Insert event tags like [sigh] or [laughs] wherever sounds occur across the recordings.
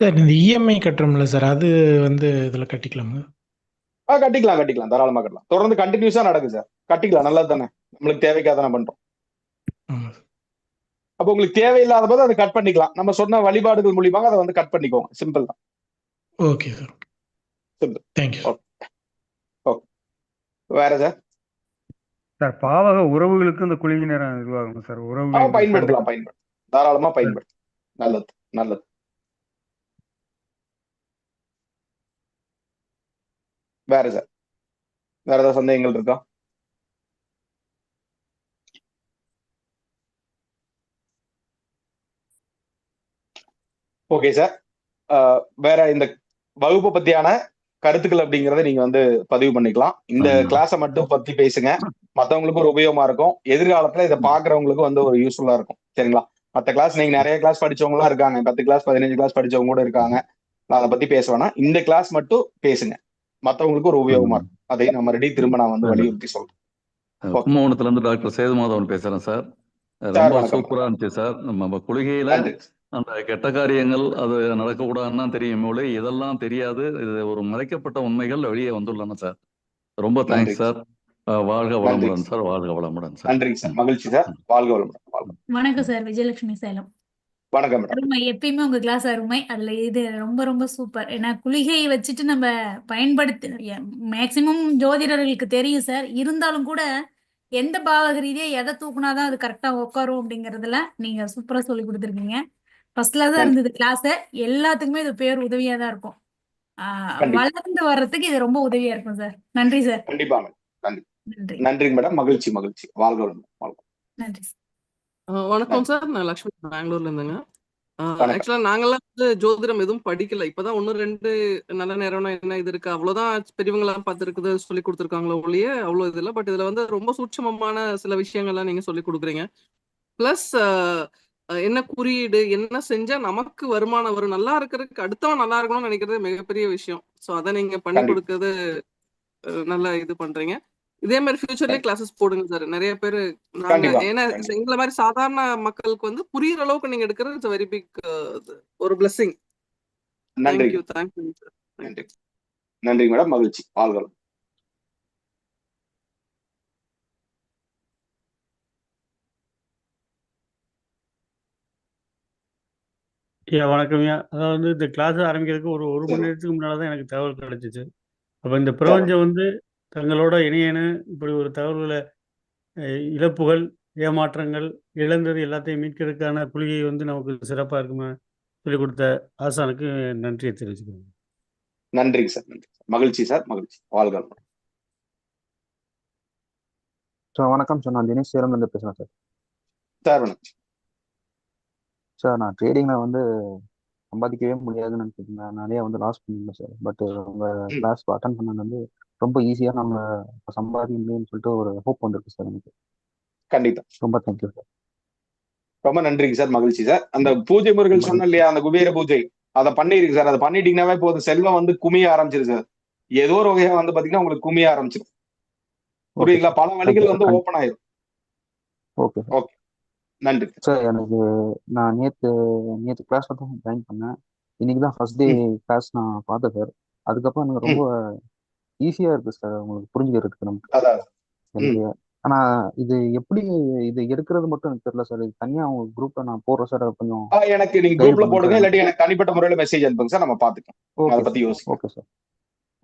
Sir இந்த EMI கட்டுறோம்ல sir அது வந்து இதுல கட்டிக்கலாமா? ஆ கட்டிக்கலாம் கட்டிக்கலாம். தாராளமா கட்டலாம். தொடர்ந்து கண்டினியூஸா நடக்குது சார். கட்டிக்கலாம் நல்லது தானே நம்மளுக்கு தேவைக்காக தானே பண்றோம் அப்போ உங்களுக்கு தேவையில்லாத போது அதை கட் பண்ணிக்கலாம். நம்ம சொன்ன வழிபாடுகள் மூலியமாக அதை வந்து கட் பண்ணிக்கோங்க சிம்பிள் தான். Okay sir Simple. Thank you okay வேற சார்? சார் பாவக உறவுகளுக்கு இந்த நேரம் இதுவாகும் சார்? ஆ உறவுகள் பயன்படுத்தலாம் பயன்படுத்தலாம். தாராளமா பயன்படுத்தலாம். நல்லது நல்லது. வேற சார் வேற ஏதாவது சந்தேகங்கள் இருக்கா? ஓகே சார் வேற இந்த வகுப்பு பத்தியான கருத்துக்கள் அப்படிங்கறத நீங்க வந்து பதிவு பண்ணிக்கலாம். இந்த. கிளாஸை மட்டும் பத்தி பேசுங்க. மத்தவங்களுக்கும் ஒரு உபயோகமா இருக்கும். எதிர்காலத்துல இதை பாக்குறவங்களுக்கு வந்து ஒரு யூஸ்ஃபுல்லா இருக்கும். சரிங்களா? மத்த கிளாஸ் நீங்க நிறைய கிளாஸ் படிச்சவங்களா இருக்காங்க. பத்து கிளாஸ் பதினஞ்சு கிளாஸ் படிச்சவங்க கூட இருக்காங்க. நான் அதை பத்தி பேச வேணாம். இந்த கிளாஸ் மட்டும் பேசுங்க. மத்தவங்களுக்கு ஒரு உபயோகமா இருக்கும். அதை நம்ம ரெடி திரும்ப நான் வந்து வலியுறுத்தி சொல்றேன். கும்பகோணத்துல இருந்து டாக்டர் சேதுமாதவன் பேசுறேன் சார். ரொம்ப. சூப்பரா இருந்துச்சு சார். நம்ம குளிகையில நன்றி. அந்த கெட்ட காரியங்கள் அது நடக்கக்கூடாதுன்னு தான் தெரியும் மொழி இதெல்லாம் தெரியாது. இது ஒரு மறைக்கப்பட்ட உண்மைகள் வெளியே வந்துள்ளன சார். ரொம்ப நன்றி. Thanks sir. வாழ்க நன்றி. வளமுடன் சார். வாழ்க வளமுடன் சார். நன்றிங்க சார். மகிழ்ச்சி சார். வாழ்க வளமுடன். வணக்கம் சார். விஜயலட்சுமி சேலம். வணக்கம் அருமை. எப்பயுமே உங்க கிளாஸ் அருமை. அதுல இது ரொம்ப ரொம்ப சூப்பர் ஏன்னா குளிகையை வச்சுட்டு நம்ம பயன்படுத்தி மேக்சிமம் ஜோதிடர்களுக்கு தெரியும் சார் இருந்தாலும் கூட எந்த பாவக ரீதியா எதை தூக்குனாதான் அது கரெக்டா உட்காரும் அப்படிங்கறதுல நீங்க சூப்பரா சொல்லி கொடுத்துருக்கீங்க. ஃபர்ஸ்ட்ல தான் இருந்தது கிளாஸ் எல்லாத்துக்குமே இது பேர் உதவியா தான் இருக்கும். வளர்ந்து வர்றதுக்கு இது ரொம்ப உதவியா இருக்கும் சார் நன்றி சார் கண்டிப்பா நன்றி. நன்றிங்க மேடம் மகிழ்ச்சி மகிழ்ச்சி. வாழ்க நன்றி வணக்கம் சார். நான் லக்ஷ்மி பெங்களூர்ல இருந்துங்க. ஆக்சுவலா நாங்கெல்லாம் வந்து ஜோதிடம் எதுவும் படிக்கல. இப்பதான் ஒன்னு ரெண்டு நல்ல நேரம்னா என்ன இது இருக்கு? அவ்வளவுதான் பெரியவங்களாம் பார்த்துருக்குது சொல்லி கொடுத்துருக்காங்களோ ஒழிய அவ்வளவு இது இல்லை. பட் இதுல வந்து ரொம்ப சூட்சமமான சில விஷயங்கள்லாம் நீங்க சொல்லி கொடுக்குறீங்க. பிளஸ் என்ன குறியீடு என்ன செஞ்சா நமக்கு வருமானம் வரும்? நல்லா இருக்கிறதுக்கு அடுத்தவன் நல்லா இருக்கணும்னு நினைக்கிறது மிகப்பெரிய விஷயம். சோ அதை நீங்க பண்ணி. கொடுக்கறது நல்லா இது பண்றீங்க. இதே மாதிரி ஃபியூச்சர்லயே கிளாஸஸ் போடுங்க சார் நிறைய பேர் ஏன்னா. எங்களை மாதிரி சாதாரண மக்களுக்கு வந்து புரியுற அளவுக்கு நீங்க எடுக்கிறது இட்ஸ் வெரி பிக் ஒரு பிளெஸிங் நன்றி. தேங்க்யூ நன்றி மேடம் மகிழ்ச்சி. வாழ்க வளமுடன் ஐயா வணக்கம்யா அதாவது இந்த கிளாஸ் ஆரம்பிக்கிறதுக்கு ஒரு ஒரு மணி நேரத்துக்கு முன்னால தான் எனக்கு தகவல் கிடைச்சிச்சு. அப்போ இந்த பிரபஞ்சம் வந்து தங்களோட இணையனு இப்படி ஒரு தகவல்களை இழப்புகள் ஏமாற்றங்கள் இழந்தது எல்லாத்தையும் மீட்கிறதுக்கான குளிகை வந்து நமக்கு சிறப்பாக இருக்குமா சொல்லிக் கொடுத்த ஆசானுக்கு நன்றியை தெரிவிச்சுக்கிறேன். நன்றிங்க சார் நன்றி மகிழ்ச்சி சார் மகிழ்ச்சி. வாழ்க சார் வணக்கம் சார். நான் தினேஷ் சேலம்லேருந்து பேசுகிறேன் சார். சார் வணக்கம். சார் நான் ட்ரேடிங்கில் வந்து சம்பாதிக்கவே முடியாதுன்னு நினச்சிட்டு இருந்தேன் நிறைய வந்து லாஸ் பண்ணியிருந்தேன் சார் பட் உங்கள் கிளாஸ் அட்டன் பண்ணது வந்து ரொம்ப ஈஸியாக நம்ம சம்பாதிக்க முடியும்னு சொல்லிட்டு ஒரு ஹோப் வந்திருக்கு சார் எனக்கு. கண்டிப்பா. ரொம்ப தேங்க்யூ சார் ரொம்ப நன்றிங்க சார் மகிழ்ச்சி சார் அந்த பூஜை முறைகள் சொன்ன இல்லையா? அந்த குபேர பூஜை. அதை பண்ணிருக்கு சார் அதை பண்ணிட்டீங்கன்னாவே போதும். செல்வம் வந்து குமிய ஆரம்பிச்சிரு சார் ஏதோ ஒரு வகையா வந்து பாத்தீங்கன்னா உங்களுக்கு குமிய ஆரம்பிச்சிடும் புரியுங்களா பல வழிகள் வந்து ஓப்பன் ஆயிரும். ஓகே சார் நன்றி சார் எனக்கு நான் நேற்று நேற்று கிளாஸில் தான் ஜாயின் பண்ணேன். இன்னைக்கு தான் ஃபர்ஸ்ட் டே கிளாஸ் நான் பார்த்தேன் சார் அதுக்கப்புறம் எனக்கு ரொம்ப ஈஸியாக இருக்குது சார் உங்களுக்கு புரிஞ்சுக்கிறதுக்கு நமக்கு. ஆனா இது எப்படி இது எடுக்கிறது மட்டும் எனக்கு தெரியல சார் இது தனியா உங்க குரூப்ல நான் போடுறேன் சார் கொஞ்சம் ஆ, எனக்கு நீங்க குரூப்ல போடுங்க. இல்லாட்டி எனக்கு தனிப்பட்ட முறையில மெசேஜ் அனுப்புங்க சார் நம்ம பாத்துக்கலாம் அதை ஓகே பத்தி யோசிக்கலாம். Okay sir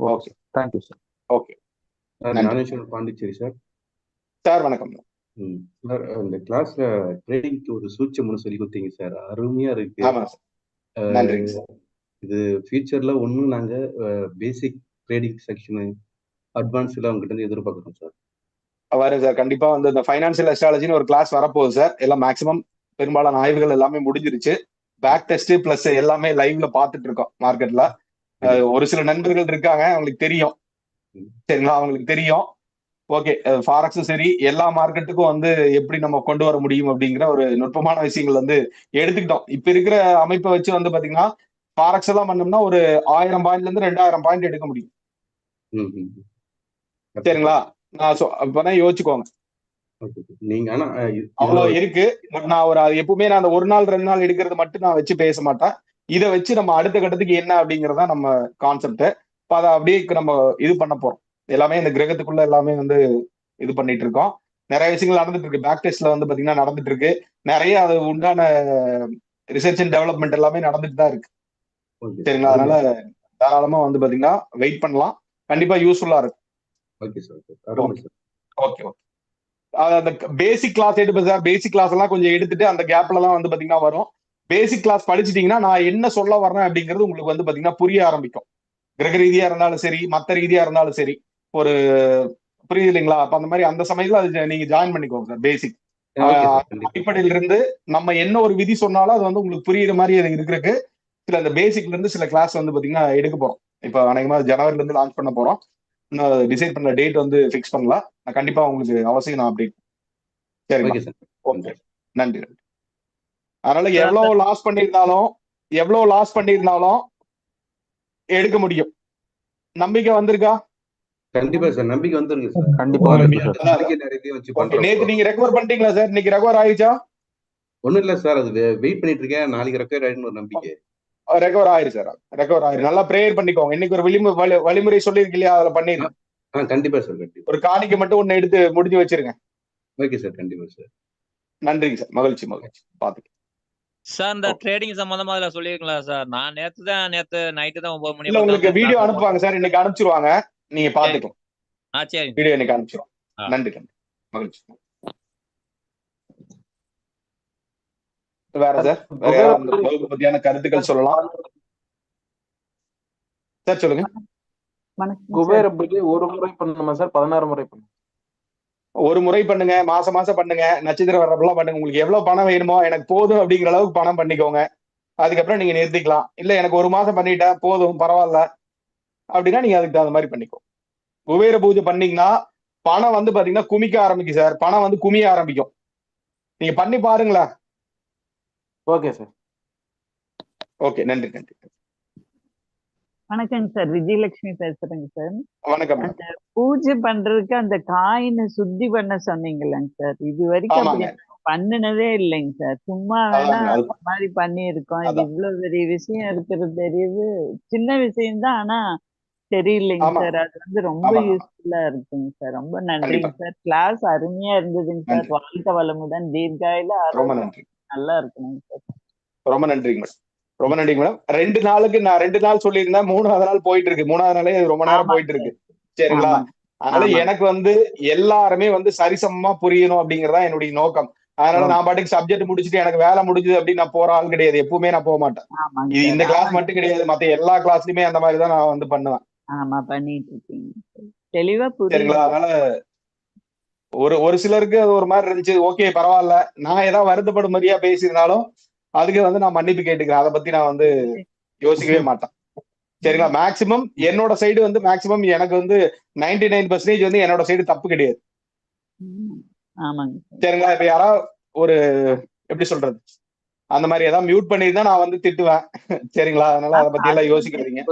okay thank you sir okay Pondicherry sir sir வணக்கம். ம். சார் இந்த கிளாஸ்ல ட்ரேடிங்க்கு ஒரு சூட்சம்னு சொல்லி கொடுத்தீங்க சார். அருமையா இருக்கு. ஆமா சார். நன்றிங்க சார். இது ஃபியூச்சர்ல ஒன்றும் நாங்க பேசிக் ட்ரேடிங் செக்ஷனு அட்வான்ஸ் எல்லாம் உங்ககிட்ட இருந்து எதிர்பார்க்குறோம் சார். வரும் சார். கண்டிப்பா வந்து இந்த ஃபைனான்சியல் அஸ்ட்ராலஜின்னு ஒரு கிளாஸ் வரப்போகுது சார். எல்லாம் மேக்ஸிமம் பெரும்பாலான ஆய்வுகள் எல்லாமே முடிஞ்சிருச்சு. பேக் டெஸ்ட் பிளஸ் எல்லாமே லைவ்ல பாத்துட்டு இருக்கோம் மார்க்கெட்ல ஒரு சில நண்பர்கள் இருக்காங்க அவங்களுக்கு தெரியும். சரிங்களா? அவங்களுக்கு தெரியும். ஓகே ஃபாரக்ஸும் சரி எல்லா மார்க்கெட்டுக்கும் வந்து எப்படி நம்ம கொண்டு வர முடியும் அப்படிங்கிற ஒரு நுட்பமான விஷயங்கள் வந்து எடுத்துக்கிட்டோம். இப்ப இருக்கிற அமைப்பை வச்சு வந்து பாத்தீங்கன்னா ஃபாரக்ஸ் எல்லாம் பண்ணோம்னா ஒரு ஆயிரம் பாயிண்ட்ல இருந்து ரெண்டாயிரம் பாயிண்ட் எடுக்க முடியும். சரிங்களா? நான் அப்பதான் யோசிச்சுக்கோங்க. நீங்க ஆனா அவ்வளவு இருக்கு. நான் ஒரு எப்பவுமே நான் அந்த ஒரு நாள் ரெண்டு நாள் எடுக்கிறது மட்டும் நான் வச்சு பேச மாட்டேன். இதை வச்சு நம்ம அடுத்த கட்டத்துக்கு என்ன அப்படிங்கறதா நம்ம கான்செப்ட் அதை அப்படியே நம்ம இது பண்ண போறோம். எல்லாமே இந்த கிரகத்துக்குள்ள எல்லாமே வந்து இது பண்ணிட்டு இருக்கோம். நிறைய விஷயங்கள் நடந்துட்டு இருக்கு. பேக் டெஸ்ட்ல வந்து பாத்தீங்கன்னா நடந்துட்டு இருக்கு. நிறைய அது உண்டான ரிசர்ச் அண்ட் டெவலப்மெண்ட் எல்லாமே நடந்துட்டு தான் இருக்கு. சரிங்களா? அதனால தாராளமா வந்து பாத்தீங்கன்னா வெயிட் பண்ணலாம். கண்டிப்பா யூஸ்ஃபுல்லா இருக்கும். Okay sir. Okay. Okay okay அந்த பேசிக் கிளாஸ் எடுப்பேன் சார். பேசிக் கிளாஸ் எல்லாம் கொஞ்சம் எடுத்துட்டு அந்த கேப்ல தான் வந்து பாத்தீங்கன்னா வரும். பேசிக் கிளாஸ் படிச்சிட்டீங்கன்னா நான் என்ன சொல்ல வர்றேன் அப்படிங்கிறது உங்களுக்கு வந்து பாத்தீங்கன்னா புரிய ஆரம்பிக்கும். கிரக ரீதியா இருந்தாலும் சரி மத்த ரீதியா இருந்தாலும் சரி. ஒரு புரியுது இல்லைங்களா? அப்ப அந்த மாதிரி அந்த சமயத்துல அது நீங்க ஜாயின் பண்ணிக்கோங்க சார் பேசிக் அடிப்படையில இருந்து நம்ம என்ன ஒரு விதி சொன்னாலும் அது வந்து உங்களுக்கு புரியுற மாதிரி அது இருக்கிறதுக்கு சில அந்த பேசிக்ல இருந்து சில கிளாஸ் வந்து பாத்தீங்கன்னா எடுக்க போறோம். இப்போ அநேகமா ஜனவரில இருந்து லான்ச் பண்ண போறோம். இன்னும் டிசைட் பண்ண டேட் வந்து ஃபிக்ஸ் பண்ணல நான் கண்டிப்பா உங்களுக்கு அவசியம் நான் அப்டேட் சார் ஓகே நன்றி நன்றி. அதனால எவ்வளவு லாஸ் பண்ணியிருந்தாலும் எவ்வளவு லாஸ் பண்ணியிருந்தாலும் எடுக்க முடியும். நம்பிக்கை வந்திருக்கா? கண்டிப்பா சார். நம்பிக்கை வந்துருங்க சார். கண்டிப்பா நேத்து நீங்க ரெக்கவர் பண்ணிட்டீங்களா சார்? இன்னைக்கு ரெக்கவர் ஆயிடுச்சா? ஒண்ணும் இல்ல சார். அது வெயிட் பண்ணிட்டு இருக்கேன். நாளைக்கு ரெக்கவர் ஆயிடுன்னு ஒரு நம்பிக்கை. ரெக்கவர் ஆயிரு சார். ரெக்கவர் ஆயிரு. நல்லா ப்ரேயர் பண்ணிக்கோங்க. இன்னைக்கு ஒரு வழிமு வழி- வழிமுறை சொல்லியிருக்கு இல்லையா? அதுல பண்ணிருங்க கண்டிப்பா சார் கண்டிப்பா. ஒரு காணிக்கை மட்டும் ஒண்ணு எடுத்து முடிஞ்சு வச்சிருங்க. Okay sir. கண்டிப்பா சார். நன்றிங்க சார். மகிழ்ச்சி மகிழ்ச்சி. பாத்துக்கலாம். சார் இந்த. ட்ரேடிங் சம்பந்தமா அதுல சொல்லிருக்கலாம் சார்? நான் நேத்து தான் நேத்து நைட்டு தான் ஒன்பது மணி உங்களுக்கு வீடியோ அனுப்புவாங்க சார். இன்னைக்கு அனுப்பிச்சிருவாங்க. நீங்க பாத்துக்கலாம் ஆ சரி வீடியோ இன்னைக்கு அனுப்பிச்சிருவாங்க ஆ. நன்றி நன்றி. மகிழ்ச்சி. வேற சார்? வேற வகுப்பு பத்தியான கருத்துக்கள் சொல்லலாம்? சார் சொல்லுங்க. குபேர பூஜை ஒரு முறை பண்ணணுமா சார்? பதினாறு முறை பண்ணணும் ஒரு முறை பண்ணுங்க மாசம் மாசம் பண்ணுங்க நட்சத்திரம் வர்றப்பெல்லாம் பண்ணுங்க. உங்களுக்கு எவ்வளவு பணம் வேணுமோ எனக்கு போதும் அப்படிங்கிற அளவுக்கு பணம் பண்ணிக்கோங்க. அதுக்கப்புறம் நீங்க நிறுத்திக்கலாம். இல்ல எனக்கு ஒரு மாசம் பண்ணிட்டேன் போதும் பரவாயில்ல. அப்படின்னா நீங்க அதுக்கு தகுந்த மாதிரி பண்ணிக்கோ. குபேர பூஜை பண்ணீங்கன்னா பணம் வந்து பாத்தீங்கன்னா குமிக்க ஆரம்பிக்கும் சார். பணம் வந்து குமிய ஆரம்பிக்கும். நீங்க பண்ணி பாருங்களேன். Okay sir. ஓகே நன்றி நன்றி. வணக்கங்க சார். விஜயலட்சுமி பேசுறேங்க சார். வணக்கம் அந்த பூஜை பண்றதுக்கு அந்த காயினை சுத்தி பண்ண சொன்னீங்கல்லங்க சார். இது வரைக்கும் பண்ணினதே இல்லைங்க சார். சும்மா வேணா அந்த மாதிரி பண்ணியிருக்கோம். இது. இவ்வளவு பெரிய விஷயம் இருக்கிறது தெரியுது சின்ன விஷயம் தான் ஆனா தெரியலைங்க. சார். அது வந்து ரொம்ப. யூஸ்ஃபுல்லா இருக்குங்க சார். ரொம்ப நன்றிங்க. சார். கிளாஸ் அருமையா இருந்ததுங்க சார். வாழ்க்கை வளமுடன். தீர்காயில ரொம்ப நன்றி. நல்லா இருக்கணுங்க சார். ரொம்ப நன்றிங்க மேடம். ரொம்ப நன்றிங்க மேடம். ரெண்டு நாளுக்கு நான் ரெண்டு நாள் சொல்லியிருந்தேன். மூணாவது நாள் போயிட்டு இருக்கு மூணாவது நாளே ரொம்ப நேரம் போயிட்டு இருக்கு சரிங்களா? அதனால. எனக்கு வந்து எல்லாருமே வந்து சரிசமமா புரியணும் அப்படிங்கறதா என்னுடைய நோக்கம். அதனால. நான் பாட்டுக்கு சப்ஜெக்ட் முடிச்சுட்டு எனக்கு வேலை முடிஞ்சது அப்படின்னு நான் போற ஆள் கிடையாது. எப்பவுமே நான் போக மாட்டேன். இது இந்த கிளாஸ் மட்டும் கிடையாது. மத்த எல்லா கிளாஸ்லயுமே அந்த மாதிரி தான் நான் வந்து பண்ணுவேன். ஆமா பண்ணிட்டு இருக்கீங்க. தெளிவா புரியுது. அதனால ஒரு ஒரு சிலருக்கு அது ஒரு மாதிரி இருந்துச்சு. ஓகே பரவாயில்ல. நான் ஏதாவது வருத்தப்படும் மாதிரியா பேசியிருந்தாலும் அதுக்கு வந்து நான் மன்னிப்பு கேட்டுக்கிறேன். அதை பத்தி நான் வந்து யோசிக்கவே மாட்டேன். சரிங்களா? மேக்சிமம் என்னோட சைடு வந்து மேக்சிமம் எனக்கு வந்து 99% நைன் பர்சன்டேஜ் வந்து என்னோட சைடு தப்பு கிடையாது. சரிங்களா? இப்ப யாராவது ஒரு எப்படி சொல்றது? அந்த மாதிரி ஏதாவது மியூட் பண்ணியிருந்தா நான் வந்து திட்டுவேன். சரிங்களா? அதனால அதை பத்தி எல்லாம் யோசிக்கிறீங்க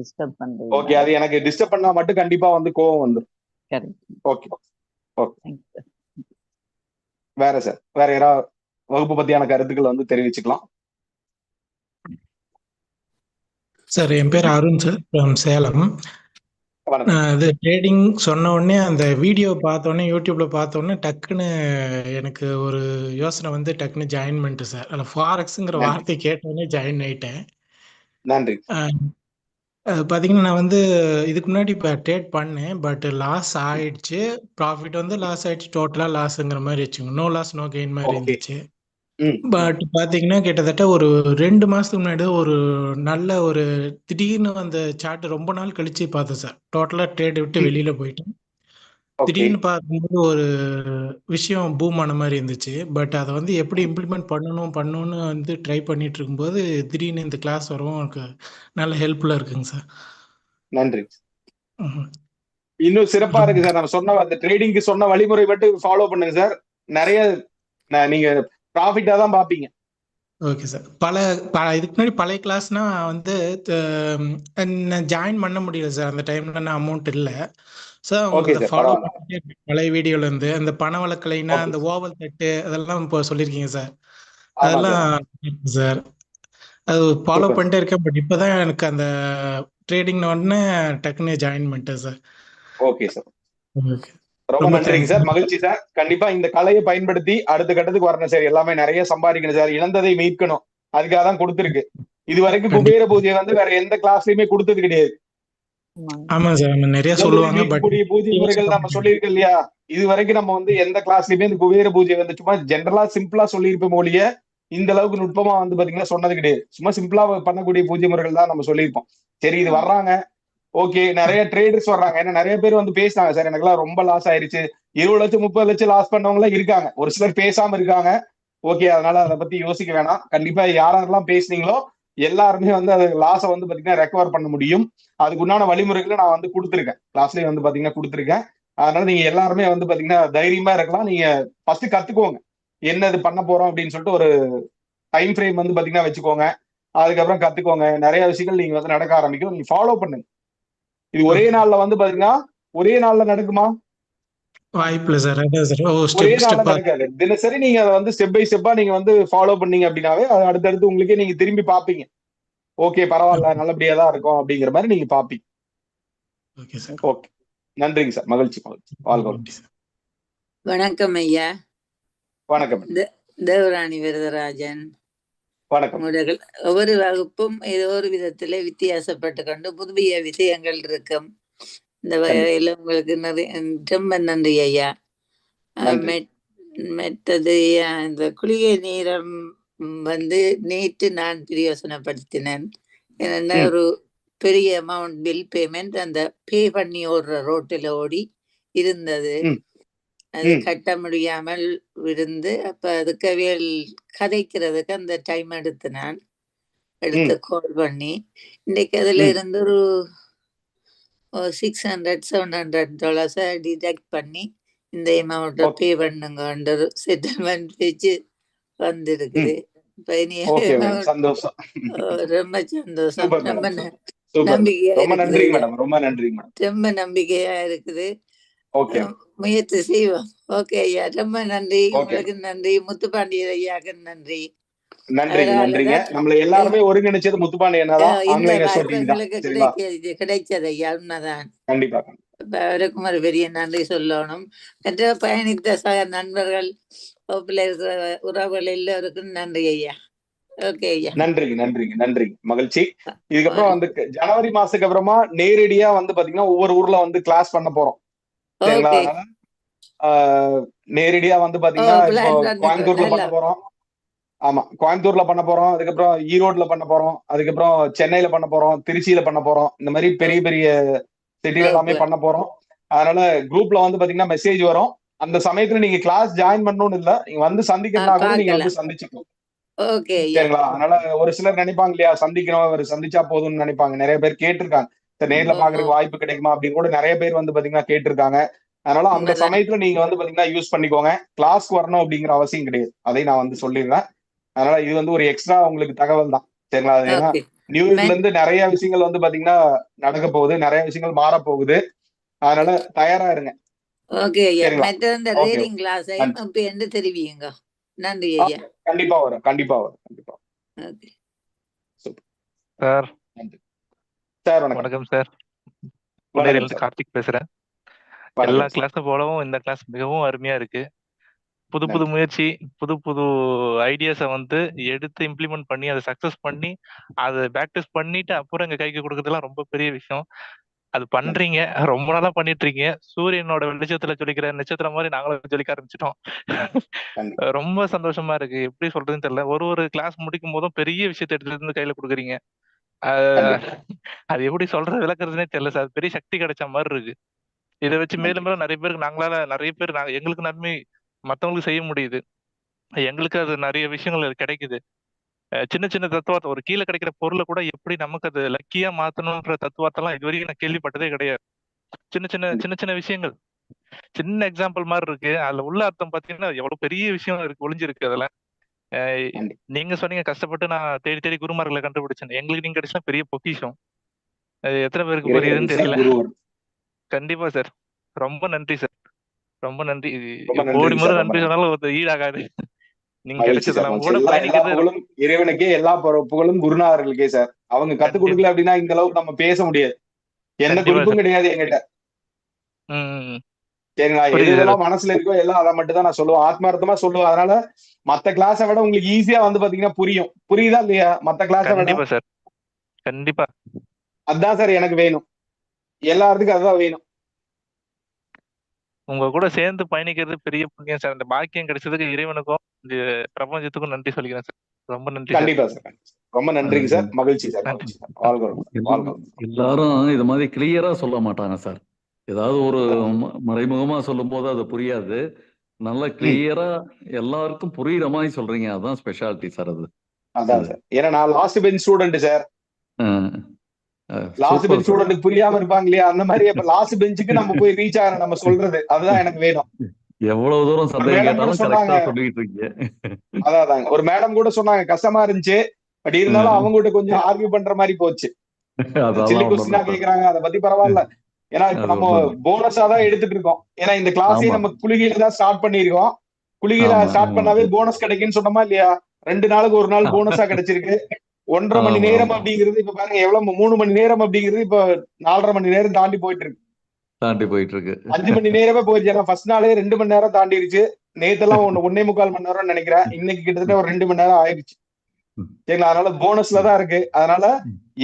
டிஸ்டர்ப் ஓகே அது எனக்கு டிஸ்டர்ப் பண்ணா மட்டும் கண்டிப்பா வந்து கோவம் வந்துடும் கரெக்ட் ஓகே ஓகே வேற சார் வேற யாராவது வகுப்பு பத்தியான கருத்துக்கள் வந்து தெரிவிச்சுக்கலாம். சார் என் பேர் அருண் சார் சேலம். இது ட்ரேடிங் சொன்ன உடனே அந்த வீடியோ பார்த்த உடனே யூடியூப்ல பார்த்த உடனே டக்குன்னு எனக்கு ஒரு யோசனை வந்து டக்குன்னு ஜாயின் பண்ணிட்டு சார் அதில் ஃபாரெக்ஸுங்கிற வார்த்தை கேட்ட உடனே ஜாயின் ஆயிட்டேன். நன்றி. அது பார்த்தீங்கன்னா நான் வந்து இதுக்கு முன்னாடி இப்போ ட்ரேட் பண்ணேன் பட் லாஸ் ஆயிடுச்சு. ப்ராஃபிட் வந்து லாஸ் ஆயிடுச்சு டோட்டலாக லாஸ்ங்கிற மாதிரி வச்சுங்க நோ லாஸ் நோ கெயின் மாதிரி இருந்துச்சு. பட் பார்த்தீங்கன்னா கிட்டத்தட்ட ஒரு ரெண்டு மாசத்துக்கு முன்னாடி ஒரு நல்ல ஒரு திடீர்னு அந்த சார்ட் ரொம்ப நாள் கழிச்சு பார்த்தேன் சார். டோட்டலாக ட்ரேட் விட்டு வெளியில போயிட்டேன். திடீர்னு பார்க்கும்போது ஒரு விஷயம் பூம் ஆன மாதிரி இருந்துச்சு. பட் அதை வந்து எப்படி இம்ப்ளிமெண்ட் பண்ணணும் பண்ணணும்னு வந்து ட்ரை பண்ணிட்டு இருக்கும்போது திடீர்னு இந்த கிளாஸ் வரவும் எனக்கு நல்ல ஹெல்ப்ஃபுல்லாக இருக்குங்க சார். நன்றி. இன்னும் சிறப்பா இருக்கு சார். நம்ம சொன்ன அந்த ட்ரேடிங்க்கு சொன்ன வழிமுறை மட்டும் ஃபாலோ பண்ணுங்க சார். நிறைய நீங்க ப்ராஃபிட்டா தான் பாப்பீங்க. ஓகே சார் பல ப இதுக்கு முன்னாடி பழைய கிளாஸ்னா வந்து நான் ஜாயின் பண்ண முடியல சார் அந்த டைம்ல நான் அமௌண்ட் இல்லை. ஸோ உங்களுக்கு ஃபாலோ பண்ணிட்டே பழைய வீடியோல இருந்து அந்த பண வழக்கலைனா அந்த ஓவல் தட்டு அதெல்லாம் இப்போ சொல்லியிருக்கீங்க சார் அதெல்லாம் சார் அது ஃபாலோ பண்ணிட்டே இருக்கேன் பட் இப்போதான் எனக்கு அந்த ட்ரேடிங் உடனே டக்குன்னு ஜாயின் பண்ணிட்டேன் சார் ஓகே சார் ஓகே ரொம்ப நன்றிங்க சார். மகிழ்ச்சி சார். கண்டிப்பா இந்த கலையை பயன்படுத்தி அடுத்த கட்டத்துக்கு வரணும் சார். எல்லாமே நிறைய சம்பாதிக்கணும் சார். இழந்ததை மீட்கணும். அதுக்காக தான் கொடுத்துருக்கு. இது வரைக்கும் குபேர பூஜை வந்து வேற எந்த கிளாஸ்லயுமே கொடுத்தது கிடையாது. ஆமா சார். நிறைய சொல்லுவாங்க பூஜை முறைகள் நம்ம சொல்லியிருக்கோம் இல்லையா? இது வரைக்கும் நம்ம வந்து எந்த கிளாஸ்லயுமே இந்த குபேர பூஜை வந்து சும்மா ஜென்ரலா சிம்பிளா சொல்லியிருப்போம் ஒழிய இந்த அளவுக்கு நுட்பமா வந்து பாத்தீங்கன்னா சொன்னது கிடையாது. சும்மா சிம்பிளா பண்ணக்கூடிய பூஜை முறைகள் தான் நம்ம சொல்லியிருப்போம். சரி இது வர்றாங்க. ஓகே நிறைய ட்ரேடர்ஸ் வர்றாங்க. ஏன்னா நிறைய பேர் வந்து பேசினாங்க சார் எனக்கெல்லாம் ரொம்ப லாஸ் ஆயிருச்சு. இருபது லட்சம் முப்பது லட்சம் லாஸ் பண்ணவங்க எல்லாம் இருக்காங்க. ஒரு சிலர் பேசாம இருக்காங்க. ஓகே அதனால அதை பத்தி யோசிக்க வேணாம். கண்டிப்பா யாரெல்லாம் பேசுனீங்களோ எல்லாருமே வந்து அது லாஸை வந்து பாத்தீங்கன்னா ரெக்கவர் பண்ண முடியும். அதுக்கு உண்டான வழிமுறைகளை நான் வந்து கொடுத்துருக்கேன். கிளாஸ்லயும் வந்து பாத்தீங்கன்னா கொடுத்துருக்கேன். அதனால நீங்க எல்லாருமே வந்து பாத்தீங்கன்னா தைரியமா இருக்கலாம். நீங்க ஃபர்ஸ்ட் கத்துக்கோங்க. என்ன இது பண்ண போறோம் அப்படின்னு சொல்லிட்டு ஒரு டைம் ஃப்ரேம் வந்து பாத்தீங்கன்னா வச்சுக்கோங்க. அதுக்கப்புறம் கத்துக்கோங்க. நிறைய விஷயங்கள் நீங்க வந்து நடக்க ஆரம்பிக்கும் நீங்க ஃபாலோ பண்ணுங்க. இது ஒரே நாள்ல வந்து பாத்தீங்கன்னா ஒரே நாள்ல நடக்குமா? வாய்ப்பில்லை சார். அதான் சார். ஓ ஒரே ஸ்டெப் நாள்ல நடக்காது. தினசரி நீங்க அதை வந்து ஸ்டெப் பை ஸ்டெப்பா நீங்க வந்து ஃபாலோ பண்ணீங்க அப்படின்னாவே அது அடுத்தடுத்து உங்களுக்கே நீங்க திரும்பி பாப்பீங்க. ஓகே பரவாயில்ல. நல்லபடியா தான் இருக்கும் அப்படிங்கிற மாதிரி நீங்க பாப்பீங்க. ஓகே சார் ஓகே நன்றிங்க சார். மகிழ்ச்சி மகிழ்ச்சி. வாழ்க வணக்கம் ஐயா. வணக்கம். தேவராணி விரதராஜன் வணக்கம். ஒவ்வொரு வகுப்பும் ஏதோ ஒரு விதத்திலே வித்தியாசப்பட்டு கொண்டு புதிய விஷயங்கள் இருக்கும். இந்த வகையில உங்களுக்கு நிறைய ரொம்ப நன்றி ஐயா. மெட்டது இந்த குளிகை நீரம் வந்து நேற்று நான் பிரயோசனப்படுத்தினேன். என்னென்ன ஒரு பெரிய அமௌண்ட் பில் பேமெண்ட் அந்த பே பண்ணி ஓடுற ரோட்டில் ஓடி இருந்தது. அது கட்ட முடியாமல் இருந்து அப்ப அதுக்கு அவியல் கதைக்கிறதுக்கு அந்த டைம் எடுத்து நான் எடுத்து கால் பண்ணி இன்னைக்கு அதுல இருந்து ஒரு சிக்ஸ் ஹண்ட்ரட் செவன் ஹண்ட்ரட் டாலர்ஸை டிடெக்ட் பண்ணி இந்த அமௌண்ட்டை பே பண்ணுங்கன்ற செட்டில்மெண்ட் பேச்சு வந்திருக்குது. ரொம்ப சந்தோஷம். ரொம்ப நம்பிக்கையா ரொம்ப நம்பிக்கையா இருக்குது. ஓகே. முயற்சி செய்வோம். ஓகே ஐயா. ரொம்ப நன்றி. உங்களுக்கு நன்றி. முத்துப்பாண்டியர் ஐயாக்கு நன்றி. நன்றிங்க நன்றிங்க. நம்மள எல்லாருமே ஒருங்கிணைச்சது முத்துப்பாண்டியன் தான். அஹ் இந்த ஆன்லைன் வாய்ப்பு எஸ்ஓடி தான் எங்களுக்கு சரிங்களா? கிடைக்க கிடைச்சது ஐயா. உண்மைதான். கண்டிப்பா. அவருக்கும் ஒரு பெரிய நன்றி சொல்லணும். மற்ற பயணித்த சக நண்பர்கள் வகுப்புல இருக்கிற உறவுகள் எல்லோருக்கும் நன்றி ஐயா. ஓகே ஐயா. நன்றிங்க நன்றிங்க நன்றிங்க. மகிழ்ச்சி. இதுக்கப்புறம் வந்து ஜனவரி மாசத்துக்கு அப்புறமா நேரடியா வந்து பாத்தீங்கன்னா ஒவ்வொரு ஊர்ல வந்து கிளாஸ் பண்ண போறோம். நேரடியா வந்து பாத்தீங்கன்னா கோயம்புத்தூர்ல பண்ண போறோம். ஆமா கோயம்புத்தூர்ல பண்ண போறோம் அதுக்கப்புறம் ஈரோட்ல பண்ண போறோம் அதுக்கப்புறம் சென்னையில பண்ண போறோம் திருச்சியில பண்ண போறோம் இந்த மாதிரி பெரிய பெரிய சிட்டில எல்லாமே பண்ண போறோம். அதனால குரூப்ல வந்து பாத்தீங்கன்னா மெசேஜ் வரும். அந்த சமயத்துல நீங்க கிளாஸ் ஜாயின் பண்ணணும்னு இல்ல நீங்க வந்து சந்திக்கிறதா கூட நீங்க வந்து ஐயா சரிங்களா? அதனால ஒரு சிலர் நினைப்பாங்க இல்லையா? சந்திக்கணும் அவர் சந்திச்சா போதும்னு நினைப்பாங்க. நிறைய பேர் கேட்டிருக்காங்க. நேர்ல பாக்குறதுக்கு வாய்ப்பு கிடைக்குமா அப்படின்னு கூட நிறைய பேர் வந்து பாத்தீங்கன்னா கேட்டிருக்காங்க. அதனால அந்த சமயத்துல நீங்க வந்து பாத்தீங்கன்னா யூஸ் பண்ணிக்கோங்க. கிளாஸ்க்கு வரணும் அப்படிங்கிற அவசியம் கிடையாது. அதை நான் வந்து சொல்லிடுறேன். அதனால இது வந்து ஒரு எக்ஸ்ட்ரா உங்களுக்கு தகவல் தான். சரிங்களா? அது ஏன்னா நியூ இயர்ல இருந்து நிறைய விஷயங்கள் வந்து பாத்தீங்கன்னா நடக்க போகுது. நிறைய விஷயங்கள் மாற போகுது அதனால தயாரா இருங்க. ஓகே இந்த ரீடிங் நன்றி ஐயா. கண்டிப்பா வரும். கண்டிப்பா வரும். கண்டிப்பா ஓகே சூப்பர் சார் சார் வணக்கம். சார். கார்த்திக் பேசுறேன். எல்லா கிளாஸும் போலவும் இந்த கிளாஸ் மிகவும் அருமையா இருக்கு. புது புது முயற்சி புது புது ஐடியாஸை வந்து எடுத்து இம்ப்ளிமெண்ட் பண்ணி அதை சக்சஸ் பண்ணி அதை பேக் டெஸ்ட் பண்ணிட்டு அப்புறம் எங்க கைக்கு கொடுக்கறதுலாம் ரொம்ப பெரிய விஷயம். அது பண்றீங்க. ரொம்ப நாளா பண்ணிட்டு இருக்கீங்க சூரியனோட வெளிச்சத்துல ஜொலிக்கிற நட்சத்திரம் மாதிரி நாங்களும் ஜொலிக்க ஆரம்பிச்சிட்டோம். ரொம்ப சந்தோஷமா இருக்கு. எப்படி சொல்றதுன்னு தெரியல. ஒரு ஒரு கிளாஸ் முடிக்கும் போதும் பெரிய விஷயத்தை எடுத்துட்டு வந்து கையில கொடுக்குறீங்க. அது எப்படி சொல்றது? விளக்குறதுனே தெரியல சார். பெரிய சக்தி கிடைச்ச மாதிரி இருக்கு. இதை வச்சு மேலும் மேலும் நிறைய பேருக்கு நாங்களால நிறைய பேர் நாங்க எங்களுக்கு நன்மை மத்தவங்களுக்கு செய்ய முடியுது. எங்களுக்கு அது நிறைய விஷயங்கள் கிடைக்குது. சின்ன சின்ன தத்துவத்தை ஒரு கீழே கிடைக்கிற பொருளை கூட எப்படி நமக்கு அது லக்கியா மாத்தணும்ன்ற தத்துவத்தெல்லாம் இது வரைக்கும் நான் கேள்விப்பட்டதே கிடையாது. சின்ன சின்ன சின்ன சின்ன விஷயங்கள். சின்ன எக்ஸாம்பிள் மாதிரி இருக்கு. அதுல உள்ள அர்த்தம் பாத்தீங்கன்னா எவ்வளவு பெரிய விஷயம் இருக்கு ஒளிஞ்சிருக்கு அதுல. அஹ் நன்றி நீங்க சொன்னீங்க கஷ்டப்பட்டு நான் தேடி தேடி குருமார்களை கண்டுபிடிச்சேன். எங்களுக்கு நீங்க கிடைச்சா பெரிய பொக்கிஷம். அது எத்தனை பேருக்கு புரியுதுன்னு தெரியல. கண்டிப்பா சார். ரொம்ப நன்றி சார். ரொம்ப நன்றி. கோடி முறை நன்றி சொன்னாலும் ஈடாகாது. நீங்க கிடைச்சதெல்லாம் இறைவனுக்கே எல்லா புகழும் குருநாதர்களுக்கே சார். அவங்க கத்து கொடுக்கல அப்படின்னா இந்த அளவுக்கு நம்ம பேச முடியாது. எந்த குறிப்பும் கிடையாது ம். சரிங்களா? எது புரியுது இதெல்லாம் மனசுல இருக்கோ எல்லாம் அதை மட்டும் தான் நான் சொல்லுவேன். ஆத்மார்த்தமா சொல்லுவேன். அதனால மத்த கிளாஸை விட உங்களுக்கு ஈஸியா வந்து பாத்தீங்கன்னா புரியும். புரியுதா இல்லையா? மத்த கிளாஸை விட. கண்டிப்பா சார் கண்டிப்பா. அதான் சார் எனக்கு வேணும். எல்லாத்துக்கும் அதுதான் வேணும். உங்க கூட சேர்ந்து பயணிக்கிறது பெரிய புண்ணியம் சார் இந்த பாக்கியம் கிடைச்சதுக்கு இறைவனுக்கும் இந்த பிரபஞ்சத்துக்கும் நன்றி சொல்லிக்கிறேன் சார் ரொம்ப நன்றி சார் கண்டிப்பா சார். ரொம்ப நன்றிங்க சார் மகிழ்ச்சி சார் நன்றி. எல்லாரும் இது மாதிரி கிளியரா சொல்ல மாட்டாங்க சார் ஏதாவது ஒரு மறைமுகமா சொல்லும் போது அது புரியாது. நல்லா கிளியரா எல்லாருக்கும் புரியுற மாதிரி சொல்றீங்க. அதான் ஸ்பெஷாலிட்டி சார் அது. அதான் சார் ஏன்னா நான் last bench student sir last bench student புரியாம இருப்பாங்க இல்லையா? அந்த மாதிரி இப்ப லாஸ்ட் பெஞ்சுக்கு நம்ம போய் ரீச் ஆகணும். நம்ம சொல்றது. அதுதான் எனக்கு வேணும். எவ்வளவு தூரம் அதான் ஒரு மேடம் கூட சொன்னாங்க. கஷ்டமா இருந்துச்சு. பட் இருந்தாலும் அவங்க கிட்ட கொஞ்சம் ஆர்கியூ பண்ற மாதிரி போச்சு. [laughs] கேக்குறாங்க. அதை பத்தி பரவாயில்ல. ஏன்னா இப்ப நம்ம போனஸா தான் எடுத்துட்டு இருக்கோம். ஏன்னா இந்த கிளாஸே நம்ம குளிகையில தான் ஸ்டார்ட் பண்ணிருக்கோம் குளிகையில ஸ்டார்ட் பண்ணாவே போனஸ் கிடைக்குன்னு சொன்னோமா இல்லையா? ரெண்டு நாளுக்கு ஒரு நாள் போனஸா கிடைச்சிருக்கு. ஒன்றரை மணி நேரம் அப்படிங்கிறது இப்ப பாருங்க எவ்வளவு மூணு மணி நேரம் அப்படிங்கிறது இப்ப நாலரை மணி நேரம் தாண்டி போயிட்டு இருக்கு. தாண்டி போயிட்டு இருக்கு. அஞ்சு மணி நேரமே போயிடுச்சு ஏன்னா ஃபர்ஸ்ட் நாளே ரெண்டு மணி நேரம் தாண்டிருச்சு. நேத்தெல்லாம் ஒண்ணு ஒன்னே முக்கால் மணி நேரம் நினைக்கிறேன். இன்னைக்கு கிட்டத்தட்ட ஒரு ரெண்டு மணி நேரம் ஆயிடுச்சு. சரிங்களா? அதனால போனஸ்ல தான் இருக்கு. அதனால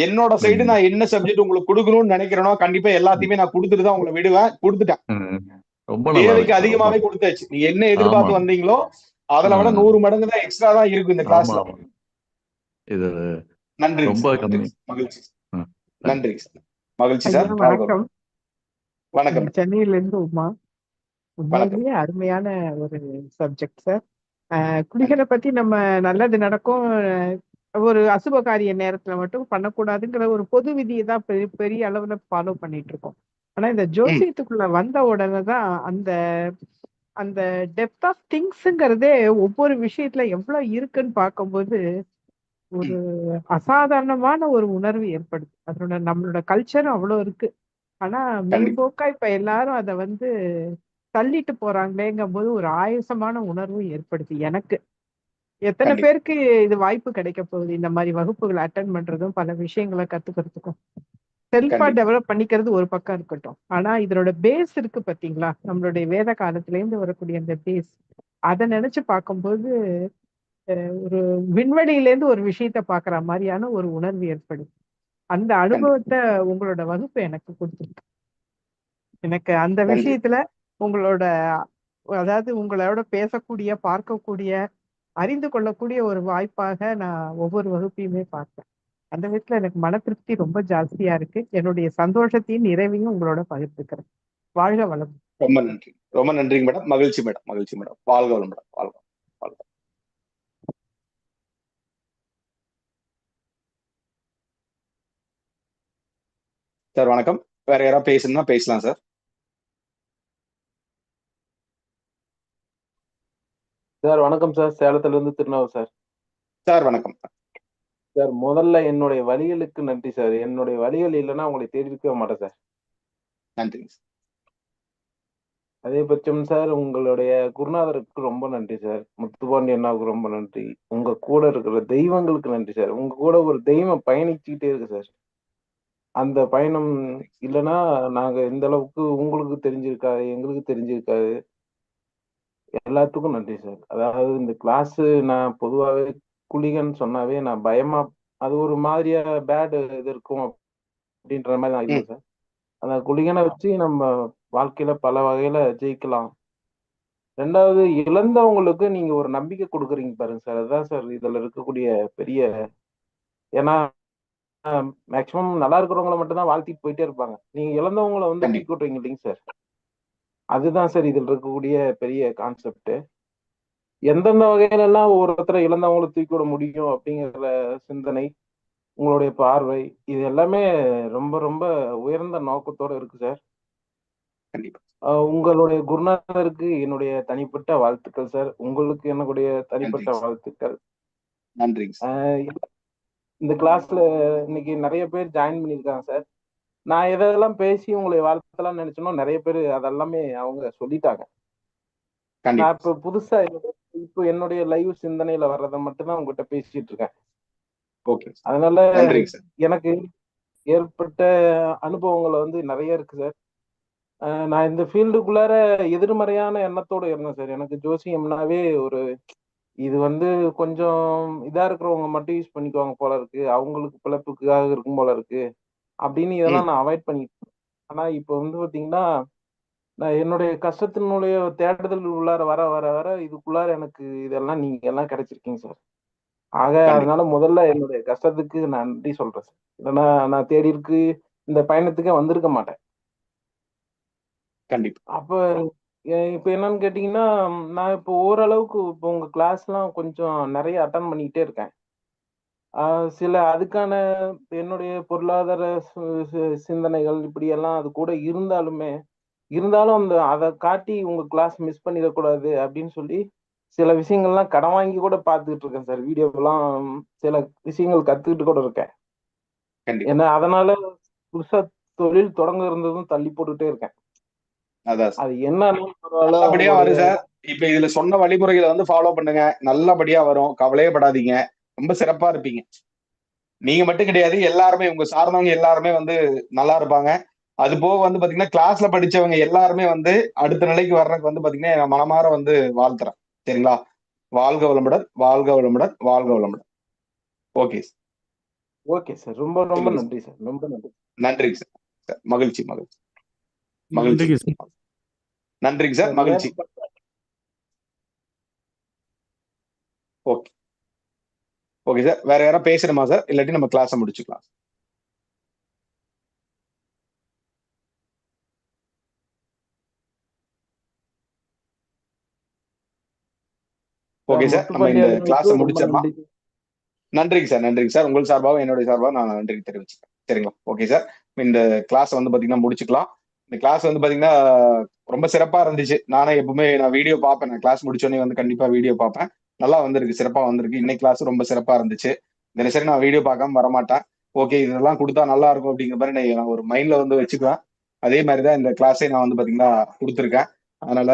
என்னோட சைடு நான் என்ன சப்ஜெக்ட் உங்களுக்கு கொடுக்கணும்னு நினைக்கிறேனோ கண்டிப்பா எல்லாத்தையுமே நான் கொடுத்துட்டு தான் உங்களை விடுவேன். கொடுத்துட்டேன். ரொம்ப நல்லா தேவைக்கு இருக்கு. அதிகமாவே கொடுத்தாச்சு. நீங்க என்ன எதிர்பார்த்து வந்தீங்களோ அதுல விட. நூறு மடங்கு தான் எக்ஸ்ட்ரா தான் இருக்கும் இந்த கிளாஸ்ல இது நன்றி. ரொம்ப மகிழ்ச்சி. நன்றி சார். மகிழ்ச்சி சார். வணக்கம். வணக்கம். சென்னையில இருந்து உமா. வணக்கம். உண்மையிலேயே அருமையான ஒரு சப்ஜெக்ட் சார் குளிகளை பத்தி நம்ம நல்லது நடக்கும். ஒரு அசுப காரிய நேரத்துல மட்டும் பண்ணக்கூடாதுங்கிற ஒரு பொது விதியை தான் பெரிய பெரிய அளவுல ஃபாலோ பண்ணிட்டு இருக்கோம் ஆனா இந்த ஜோசியத்துக்குள்ள வந்த உடனே தான் அந்த அந்த டெப்த் ஆஃப் திங்ஸ்ங்கிறதே ஒவ்வொரு விஷயத்துல எவ்வளவு இருக்குன்னு பார்க்கும்போது ஒரு அசாதாரணமான ஒரு உணர்வு ஏற்படுது. அதனோட நம்மளோட கல்ச்சரும் அவ்வளோ இருக்கு. ஆனா மேம்போக்கா இப்ப எல்லாரும் அதை வந்து தள்ளிட்டு போறாங்களேங்கும் போது ஒரு ஆயசமான உணர்வு ஏற்படுது எனக்கு. எத்தனை பேருக்கு இது வாய்ப்பு கிடைக்க போகுது? இந்த மாதிரி வகுப்புகளை அட்டன் பண்றதும் பல விஷயங்களை கத்துக்கிறதுக்கும். செல்ஃபா டெவலப் பண்ணிக்கிறது ஒரு பக்கம் இருக்கட்டும். ஆனா இதனோட பேஸ் இருக்கு பாத்தீங்களா? நம்மளுடைய வேத காலத்துல இருந்து வரக்கூடிய அந்த பேஸ் அதை நினைச்சு பார்க்கும்போது ஒரு விண்வெளியில இருந்து ஒரு விஷயத்த பாக்குற மாதிரியான ஒரு உணர்வு ஏற்படுது. அந்த அனுபவத்தை உங்களோட வகுப்பு எனக்கு கொடுத்துருக்கு. எனக்கு அந்த விஷயத்துல உங்களோட அதாவது உங்களோட பேசக்கூடிய பார்க்கக்கூடிய அறிந்து கொள்ளக்கூடிய ஒரு வாய்ப்பாக நான் ஒவ்வொரு வகுப்பையுமே பார்ப்பேன். அந்த விதத்துல எனக்கு மன திருப்தி ரொம்ப ஜாஸ்தியா இருக்கு. என்னுடைய சந்தோஷத்தையும் நிறைவையும் உங்களோட பகிர்ந்துக்கிறேன். வாழ்க வளம் ரொம்ப நன்றி. ரொம்ப நன்றிங்க மேடம். மகிழ்ச்சி மேடம். மகிழ்ச்சி மேடம். வாழ்க வளம் மேடம் வாழ்க வாழ்க சார் வணக்கம். வேற யாராவது பேசணும்னா பேசலாம் சார். சார் வணக்கம் சார். சேலத்துல இருந்து திருநாவூர் சார். சார் வணக்கம். சார் முதல்ல என்னுடைய வழிகளுக்கு நன்றி சார். என்னுடைய வழிகள் இல்லைன்னா உங்களை தேடி இருக்கவே மாட்டேன் சார். நன்றிங்க சார். அதே பட்சம் சார் உங்களுடைய குருநாதருக்கு ரொம்ப நன்றி சார். முத்துப்பாண்டி அண்ணாவுக்கு ரொம்ப நன்றி. உங்க கூட இருக்கிற தெய்வங்களுக்கு நன்றி சார். உங்க கூட ஒரு தெய்வம் பயணிச்சுக்கிட்டே இருக்கு சார். அந்த பயணம் இல்லைன்னா நாங்க இந்த அளவுக்கு உங்களுக்கு தெரிஞ்சிருக்காது எங்களுக்கு தெரிஞ்சிருக்காது. எல்லாத்துக்கும் நன்றி சார் அதாவது இந்த கிளாஸ் நான் பொதுவாகவே குளிகன்னு சொன்னாவே நான் பயமா அது ஒரு மாதிரியா பேட் இது இருக்கும் அப்படின்ற மாதிரி நான் இல்லை சார் அந்த குளிகனை வச்சு நம்ம வாழ்க்கையில பல வகையில ஜெயிக்கலாம். ரெண்டாவது இழந்தவங்களுக்கு நீங்க ஒரு நம்பிக்கை கொடுக்குறீங்க பாருங்க சார் அதுதான் சார் இதுல இருக்கக்கூடிய பெரிய ஏன்னா மேக்சிமம் நல்லா இருக்கிறவங்கள மட்டும் தான் வாழ்த்திட்டு போயிட்டே இருப்பாங்க. நீங்க இழந்தவங்கள வந்து தூக்கி விட்டுறீங்க இல்லைங்க சார் அதுதான் சார் இதில் இருக்கக்கூடிய பெரிய கான்செப்ட் எந்தெந்த வகையில எல்லாம் ஒருத்தரை இழந்தவங்களை தூக்கி விட முடியும் அப்படிங்கிற சிந்தனை உங்களுடைய பார்வை இது எல்லாமே ரொம்ப ரொம்ப உயர்ந்த நோக்கத்தோட இருக்கு சார். உங்களுடைய குருநாதருக்கு என்னுடைய தனிப்பட்ட வாழ்த்துக்கள் சார். உங்களுக்கு என்னுடைய தனிப்பட்ட வாழ்த்துக்கள். நன்றி இந்த கிளாஸ்ல இன்னைக்கு நிறைய பேர் ஜாயின் பண்ணியிருக்காங்க சார். நான் எதெல்லாம் பேசி உங்களை வாழ்த்தலாம் நினைச்சனோ நிறைய பேர் அதெல்லாமே அவங்க சொல்லிட்டாங்க. நான் இப்ப புதுசா இப்ப என்னுடைய லைவ் சிந்தனையில வர்றதை மட்டும்தான் உங்ககிட்ட பேசிட்டு இருக்கேன். ஓகே அதனால எனக்கு ஏற்பட்ட அனுபவங்கள் வந்து நிறைய இருக்கு சார். நான் இந்த ஃபீல்டுக்குள்ளார எதிர்மறையான எண்ணத்தோட இருந்தேன் சார். எனக்கு ஜோசியம்னாவே ஒரு இது வந்து கொஞ்சம் இதா இருக்கிறவங்க மட்டும் யூஸ் பண்ணிக்குவாங்க போல இருக்கு. அவங்களுக்கு பிழைப்புக்காக இருக்கும் போல இருக்கு. அப்படின்னு இதெல்லாம் நான் அவாய்ட் பண்ணிட்டு இருந்தேன். ஆனா இப்போ வந்து பாத்தீங்கன்னா நான் என்னுடைய கஷ்டத்தினுடைய தேடுதல் உள்ளார வர வர வர இதுக்குள்ளார எனக்கு இதெல்லாம் நீங்க எல்லாம் கிடைச்சிருக்கீங்க சார். ஆக அதனால முதல்ல என்னுடைய கஷ்டத்துக்கு நான் நன்றி சொல்றேன் சார். இல்லைன்னா நான் தேடி இருக்கு இந்த பயணத்துக்கே வந்திருக்க மாட்டேன். கண்டிப்பா. அப்ப இப்ப என்னன்னு கேட்டீங்கன்னா நான் இப்போ ஓரளவுக்கு இப்போ உங்க கிளாஸ்லாம் கொஞ்சம் நிறைய அட்டன் பண்ணிக்கிட்டே இருக்கேன். சில அதுக்கான என்னுடைய பொருளாதார சிந்தனைகள் இப்படி எல்லாம் அது கூட இருந்தாலுமே இருந்தாலும் அந்த அதை காட்டி உங்க கிளாஸ் மிஸ் பண்ணிடக்கூடாது அப்படின்னு சொல்லி சில விஷயங்கள்லாம் கடன் வாங்கி கூட பார்த்துக்கிட்டு இருக்கேன் சார். வீடியோலாம் சில விஷயங்கள் கத்துக்கிட்டு கூட இருக்கேன். ஏன்னா அதனால புதுசா தொழில் தொடங்க இருந்ததும் தள்ளி போட்டுட்டே இருக்கேன். அது சார். இப்ப இதுல சொன்ன வழிமுறைகளை வந்து ஃபாலோ பண்ணுங்க. நல்லபடியா வரும். கவலையே படாதீங்க. ரொம்ப சிறப்பா இருப்பீங்க. நீங்க மட்டும் கிடையாது எல்லாருமே உங்க சார்ந்தவங்க எல்லாருமே வந்து நல்லா இருப்பாங்க. அது போக வந்து பாத்தீங்கன்னா கிளாஸ்ல படிச்சவங்க எல்லாருமே வந்து அடுத்த நிலைக்கு வர்றதுக்கு வந்து பாத்தீங்கன்னா நான் மனமாற வந்து வாழ்த்துறேன். சரிங்களா? வாழ்க வளமுடன் வாழ்க வளமுடன் வாழ்க வளமுடன். ஓகே ஓகே சார் ரொம்ப ரொம்ப சார் நன்றி சார் ரொம்ப நன்றி. நன்றிங்க சார் சார் மகிழ்ச்சி மகிழ்ச்சி. மகிழ்ச்சி. நன்றிங்க சார் சார் சார் மகிழ்ச்சி. ஓகே ஓகே சார் வேற யாராவது பேசணுமா சார் இல்லாட்டி நம்ம கிளாஸை முடிச்சுக்கலாம். ஓகே சார் நம்ம இந்த கிளாஸை முடிச்சிடலாம். நன்றி நன்றிங்க சார் நன்றிங்க சார் உங்கள் சார்பாகவும் என்னுடைய சார்பாக நான் நன்றி தெரிவிச்சுக்கிறேன். சரிங்களா? ஓகே சார் இந்த கிளாஸ் வந்து பாத்தீங்கன்னா முடிச்சுக்கலாம். இந்த கிளாஸ் வந்து பாத்தீங்கன்னா ரொம்ப சிறப்பா இருந்துச்சு. நானே எப்பவுமே நான் வீடியோ பார்ப்பேன். நான் கிளாஸ் முடிச்சோடனே வந்து கண்டிப்பா வீடியோ பார்ப்பேன். நல்லா வந்திருக்கு சிறப்பா வந்திருக்கு. இன்னைக்கு கிளாஸ் ரொம்ப சிறப்பா இருந்துச்சு. தினசரி நான் வீடியோ பார்க்காம வரமாட்டேன். ஓகே இதெல்லாம் கொடுத்தா நல்லா இருக்கும் அப்படிங்கிற மாதிரி நான் ஒரு மைண்ட்ல வந்து வச்சுக்குவேன். அதே மாதிரி தான் இந்த கிளாஸே நான் வந்து பாத்தீங்கன்னா கொடுத்துருக்கேன். அதனால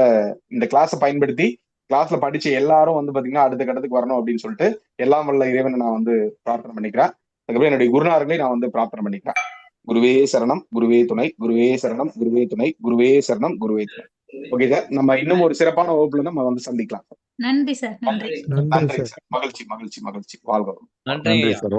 இந்த கிளாஸை பயன்படுத்தி கிளாஸ்ல படிச்ச எல்லாரும் வந்து பாத்தீங்கன்னா அடுத்த கட்டத்துக்கு வரணும் அப்படின்னு சொல்லிட்டு எல்லாம் வல்ல இறைவனை நான் வந்து பிரார்த்தனை பண்ணிக்கிறேன். அதுக்கப்புறம் என்னுடைய குருநார்களையும் நான் வந்து பிரார்த்தனை பண்ணிக்கிறேன். குருவே சரணம் குருவே துணை குருவே சரணம் குருவே துணை குருவே சரணம் குருவே துணை. ஓகே சார் நம்ம இன்னும் ஒரு சிறப்பான வகுப்புல நம்ம வந்து சந்திக்கலாம். நன்றி சார் நன்றி. நன்றி. சார். மகிழ்ச்சி மகிழ்ச்சி மகிழ்ச்சி. நன்றிங்க நன்றி. சார்.